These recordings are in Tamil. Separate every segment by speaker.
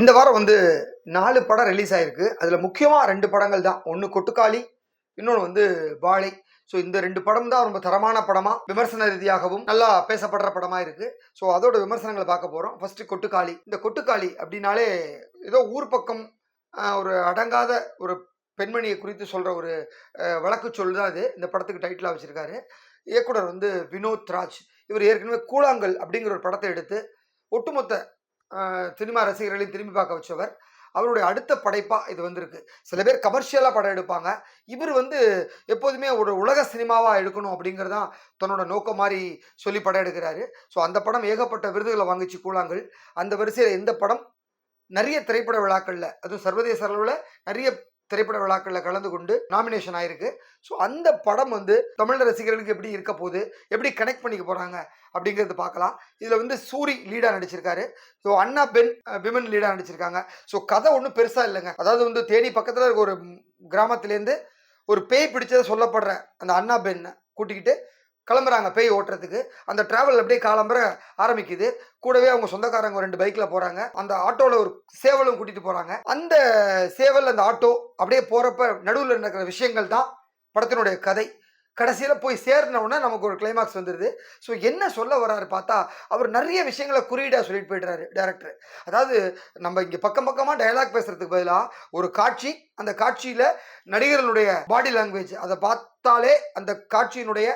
Speaker 1: இந்த வாரம் வந்து நாலு படம் ரிலீஸ் ஆயிருக்கு. அதில் முக்கியமாக ரெண்டு படங்கள் தான். ஒன்று கொட்டுக்காளி இன்னொன்று வந்து வாழை. ஸோ இந்த ரெண்டு படம் தான் ரொம்ப தரமான படமாக விமர்சன ரீதியாகவும் நல்லா பேசப்படுற படமாக இருக்கு. ஸோ அதோட விமர்சனங்களை பார்க்க போகிறோம் ஃபர்ஸ்ட் கொட்டுக்காளி. இந்த கொட்டுக்காளி அப்படின்னாலே ஏதோ ஊர் பக்கம் ஒரு அடங்காத ஒரு பெண்மணியை குறித்து சொல்கிற ஒரு வழக்கு சொல் தான் அது. இந்த படத்துக்கு டைட்டிலாக வச்சுருக்காரு. இயக்குனர் வந்து வினோத் ராஜ். இவர் ஏற்கனவே கூழாங்கல் அப்படிங்கிற ஒரு படத்தை எடுத்து ஒட்டுமொத்த சினிமா ரசிகர்களையும் திரும்பி பார்க்க வச்சவர். அவருடைய அடுத்த படைப்பாக இது வந்திருக்கு. சில பேர் கமர்ஷியலாக படம் எடுப்பாங்க. இவர் வந்து எப்போதுமே ஒரு உலக சினிமாவாக எடுக்கணும் அப்படிங்கிறதான் தன்னோட நோக்கம் மாதிரி சொல்லி படம் எடுக்கிறாரு. ஸோ அந்த படம் ஏகப்பட்ட விருதுகளை வாங்கிச்சு கூழாங்கல். அந்த வரிசையில் எந்த படம்? நிறைய திரைப்பட விழாக்களில் அதுவும் சர்வதேச அளவில் நிறைய திரைப்பட விழாக்களில் கலந்து கொண்டு நாமினேஷன் ஆயிருக்கு. ஸோ அந்த படம் வந்து தமிழ் ரசிகர்களுக்கு எப்படி இருக்க போகுது? எப்படி கனெக்ட் பண்ணிக்க போகிறாங்க அப்படிங்கிறது பார்க்கலாம். இதில் வந்து சூரி லீடாக நடிச்சிருக்காரு. ஸோ அண்ணா பென் விமன் லீடாக நடிச்சிருக்காங்க. ஸோ கதை ஒன்றும் பெருசாக இல்லைங்க. அதாவது வந்து தேனி பக்கத்தில் இருக்க ஒரு கிராமத்துலேருந்து ஒரு பேய் பிடிச்சதை சொல்லப்படுற அந்த அண்ணா பெண்ணை கூட்டிக்கிட்டு கிளம்புறாங்க பேய் ஓட்டுறதுக்கு. அந்த டிராவல் அப்படியே காலம்பர ஆரம்பிக்குது. கூடவே அவங்க சொந்தக்காரங்க ரெண்டு பைக்கில் போகிறாங்க அந்த ஆட்டோவில் ஒரு சேவலும் கூட்டிகிட்டு போகிறாங்க அந்த சேவல் அந்த ஆட்டோ அப்படியே போகிறப்ப நடுவில் நடக்கிற விஷயங்கள் தான் படத்தினுடைய கதை. கடைசியில் போய் சேர்ன நமக்கு ஒரு கிளைமாக்ஸ் வந்துடுது ஸோ என்ன சொல்ல வராரு பார்த்தா அவர் நிறைய விஷயங்களை குறியீடாக சொல்லிட்டு போயிடுறாரு டேரக்டர் அதாவது நம்ம இங்கே பக்கம் பக்கமாக டயலாக் பேசுறதுக்கு பதிலாக ஒரு காட்சி அந்த காட்சியில் நடிகர்களுடைய பாடி லாங்குவேஜ் அதை பார்த்தாலே அந்த காட்சியினுடைய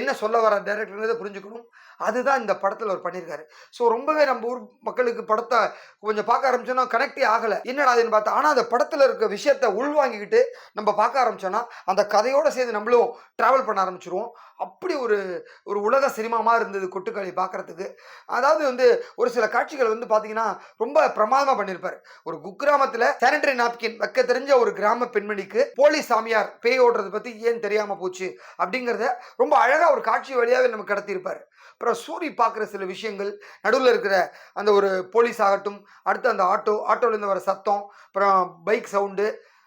Speaker 1: என்ன சொல்ல வர டேரக்டர்ன்றதை புரிஞ்சுக்கணும். அதுதான் இந்த படத்தில் அவர் பண்ணியிருக்காரு. ஸோ ரொம்பவே நம்ம ஊர் மக்களுக்கு படத்தை கொஞ்சம் பார்க்க ஆரம்பிச்சோன்னா கனெக்டே ஆகலை. என்னடா அதுன்னு பார்த்தா ஆனால் அந்த படத்தில் இருக்க விஷயத்தை உள்வாங்கிக்கிட்டு நம்ம பார்க்க ஆரம்பிச்சோன்னா அந்த கதையோடு சேர்ந்து நம்மளும் ட்ராவல் பண்ண ஆரம்பிச்சிருவோம். அப்படி ஒரு ஒரு உலக சினிமாமாக இருந்தது கொட்டுக்காளி பார்க்குறதுக்கு. அதாவது வந்து ஒரு சில காட்சிகள் வந்து பார்த்தீங்கன்னா ரொம்ப பிரமாதமாக பண்ணியிருப்பார். ஒரு குக்கிராமத்தில் சானிடரி நாப்கின் வைக்க தெரிஞ்ச ஒரு கிராம பெண்மணிக்கு போலீஸ் சாமியார் பேய் ஓடுறது பற்றி ஏன் தெரியாமல் போச்சு அப்படிங்கிறத ரொம்ப அழகாக அவர் காட்சி வழியாகவே நமக்கு கடத்தியிருப்பார். அப்புறம் சூரி பார்க்குற சில விஷயங்கள் நடுவில் இருக்கிற அந்த ஒரு போலீஸ் ஆகட்டும் அடுத்து அந்த ஆட்டோ ஆட்டோலேருந்து வர சத்தம் அப்புறம் பைக் சவுண்டு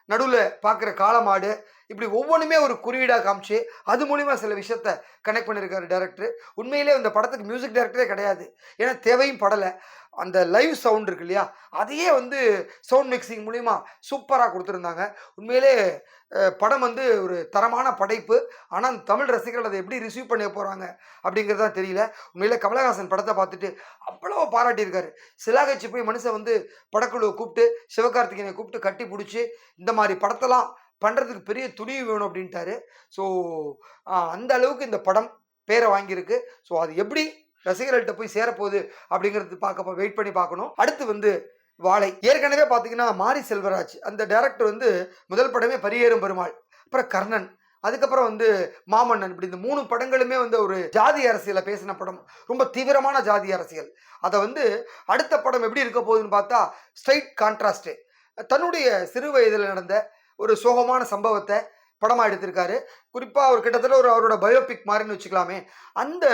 Speaker 1: நடுவில் பார்க்குற காலமாடு இப்படி ஒவ்வொன்றுமே ஒரு குறியீடாக காமிச்சு அது மூலிமா சில விஷயத்த கனெக்ட் பண்ணியிருக்காரு டேரக்டர் உண்மையிலே இந்த படத்துக்கு மியூசிக் டேரக்டரே கிடையாது. ஏன்னா தேவையும் படலை. அந்த லைவ் சவுண்ட் இருக்கு இல்லையா? அதையே வந்து சவுண்ட் மிக்சிங் மூலிமா சூப்பராக கொடுத்துருந்தாங்க. உண்மையிலே படம் வந்து ஒரு தரமான படைப்பு. ஆனால் தமிழ் ரசிகர்கள் அதை எப்படி ரிசீவ் பண்ண போகிறாங்க அப்படிங்கிறது தான் தெரியல. உண்மையிலே கமலஹாசன் படத்தை பார்த்துட்டு அவ்வளோ பாராட்டியிருக்காரு. சிலாகச்சி போய் மனுஷன் வந்து படக்குழுவை கூப்பிட்டு சிவகார்த்திகேயனை கூப்பிட்டு கட்டி பிடிச்சி இந்த மாதிரி படத்தெல்லாம் பண்ணுறதுக்கு பெரிய துணிவு வேணும் அப்படின்ட்டாரு. ஸோ அந்த அளவுக்கு இந்த படம் பேரை வாங்கியிருக்கு. ஸோ அது எப்படி ரசிகர்கள்ட்ட போய் சேரப்போகுது அப்படிங்கிறது பார்க்க வெயிட் பண்ணி பார்க்கணும். அடுத்து வந்து வாழை. ஏற்கனவே பார்த்தீங்கன்னா மாரி செல்வராஜ் அந்த டேரக்டர் வந்து முதல் படமே பரியேறும் பெருமாள் அப்புறம் கர்ணன் அதுக்கப்புறம் வந்து மாமன்னன் இப்படி இந்த மூணு படங்களுமே வந்து ஒரு ஜாதி அரசியலை பேசின படம். ரொம்ப தீவிரமான ஜாதி அரசியல். அதை வந்து அடுத்த படம் எப்படி இருக்க போகுதுன்னு பார்த்தா ஸ்ட்ரைட் கான்ட்ராஸ்ட்டு தன்னுடைய சிறு வயதில் நடந்த ஒரு சோகமான சம்பவத்தை படமாக எடுத்திருக்காரு. குறிப்பாக அவர் கிட்டத்தட்ட ஒரு அவரோட பயோபிக் மாதிரின்னு வச்சுக்கலாமே. அந்த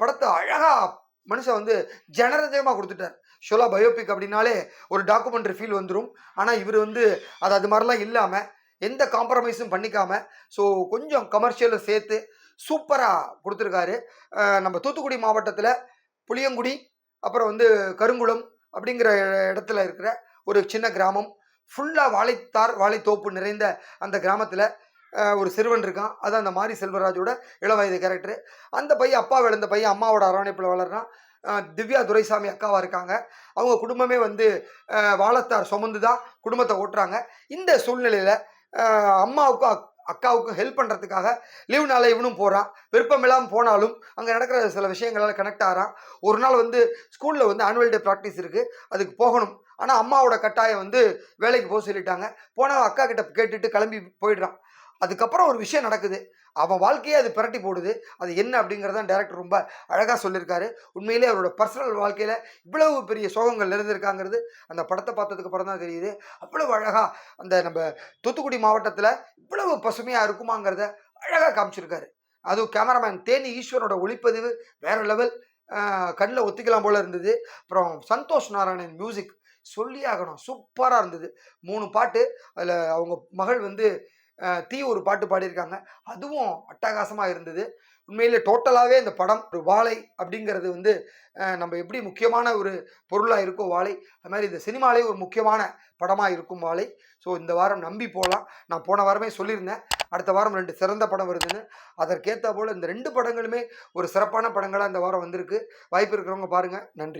Speaker 1: படத்தை அழகாக மனுஷன் வந்து ஜனரஞ்சகமாக கொடுத்துட்டார். ஷோலா பயோபிக் அப்படின்னாலே ஒரு டாக்குமெண்ட்ரி ஃபீல் வந்துடும் ஆனால் இவர் வந்து அது அது மாதிரிலாம் இல்லாமல் எந்த காம்ப்ரமைஸும் பண்ணிக்காமல் ஸோ கொஞ்சம் கமர்ஷியலும் சேர்த்து சூப்பராக கொடுத்துருக்காரு. நம்ம தூத்துக்குடி மாவட்டத்தில் புளியங்குடி அப்புறம் வந்து கருங்குளம் அப்படிங்கிற இடத்துல இருக்கிற ஒரு சின்ன கிராமம். ஃபுல்லாக வாழைத்தார் வாழைத்தோப்பு நிறைந்த அந்த கிராமத்தில் ஒரு சிறுவன் இருக்கான். அது அந்த மாரி செல்வராஜோட இளவயது கேரக்டர் அந்த பையன் அப்பா விழுந்த பையன் அம்மாவோட அரவணைப்பில் வளர்றான். திவ்யா துரைசாமி அக்காவாக இருக்காங்க. அவங்க குடும்பமே வந்து வாழத்தார் சுமந்து தான் குடும்பத்தை ஓட்டுறாங்க. இந்த சூழ்நிலையில் அம்மாவுக்கும் அக்- அக்காவுக்கும் ஹெல்ப் பண்ணுறதுக்காக லீவ் நாளை இவனும் போகிறான் விருப்பம் இல்லாமல் போனாலும் அங்கே நடக்கிற சில விஷயங்களால் கனெக்ட் ஆகிறான் ஒரு நாள் வந்து ஸ்கூலில் வந்து ஆனுவல் டே ப்ராக்டிஸ் இருக்குது அதுக்கு போகணும். ஆனால் அம்மாவோட கட்டாயம் வந்து வேலைக்கு போக சொல்லிட்டாங்க. போனால் அக்கா கிட்ட கேட்டுட்டு கிளம்பி போயிடுறான். அதுக்கப்புறம் ஒரு விஷயம் நடக்குது. அவன் வாழ்க்கையே அது பிரட்டி போடுது. அது என்ன அப்படிங்கிறதான் டேரக்டர் ரொம்ப அழகாக சொல்லியிருக்காரு உண்மையிலே அவரோட பர்சனல் வாழ்க்கையில் இவ்வளவு பெரிய சோகங்கள் இருந்திருக்காங்கிறது அந்த படத்தை பார்த்ததுக்கு அப்புறம் தான் தெரியுது. அவ்வளவு அழகாக அந்த நம்ம தூத்துக்குடி மாவட்டத்தில் இவ்வளவு பசுமையாக இருக்குமாங்கிறத அழகாக காமிச்சிருக்காரு. அதுவும் கேமராமேன் தேனி ஈஸ்வரோட ஒளிப்பதிவு வேற லெவல் கண்ணில் ஒத்திக்கலாம் போல இருந்தது. அப்புறம் சந்தோஷ் நாராயணன் மியூசிக் சொல்லி ஆகணும். சூப்பராக இருந்தது. மூணு பாட்டு. அதில் அவங்க மகள் வந்து தீ ஒரு பாட்டு பாடியிருக்காங்க. அதுவும் அட்டகாசமாக இருந்தது. உண்மையிலே டோட்டலாகவே இந்த படம் ஒரு வாழை அப்படிங்கிறது வந்து நம்ம எப்படி முக்கியமான ஒரு பொருளாக இருக்கோ வாழை அது மாதிரி இந்த சினிமாலே ஒரு முக்கியமான படமாக இருக்கும் வாழை. ஸோ இந்த வாரம் நம்பி போகலாம் நான் போன வாரமே சொல்லியிருந்தேன். அடுத்த வாரம் ரெண்டு சிறந்த படம் வருதுன்னு. அதற்கேற்ற போல் இந்த ரெண்டு படங்களுமே ஒரு சிறப்பான படங்களாக இந்த வாரம் வந்திருக்கு. வாய்ப்பு இருக்கிறவங்க பாருங்கள் நன்றி.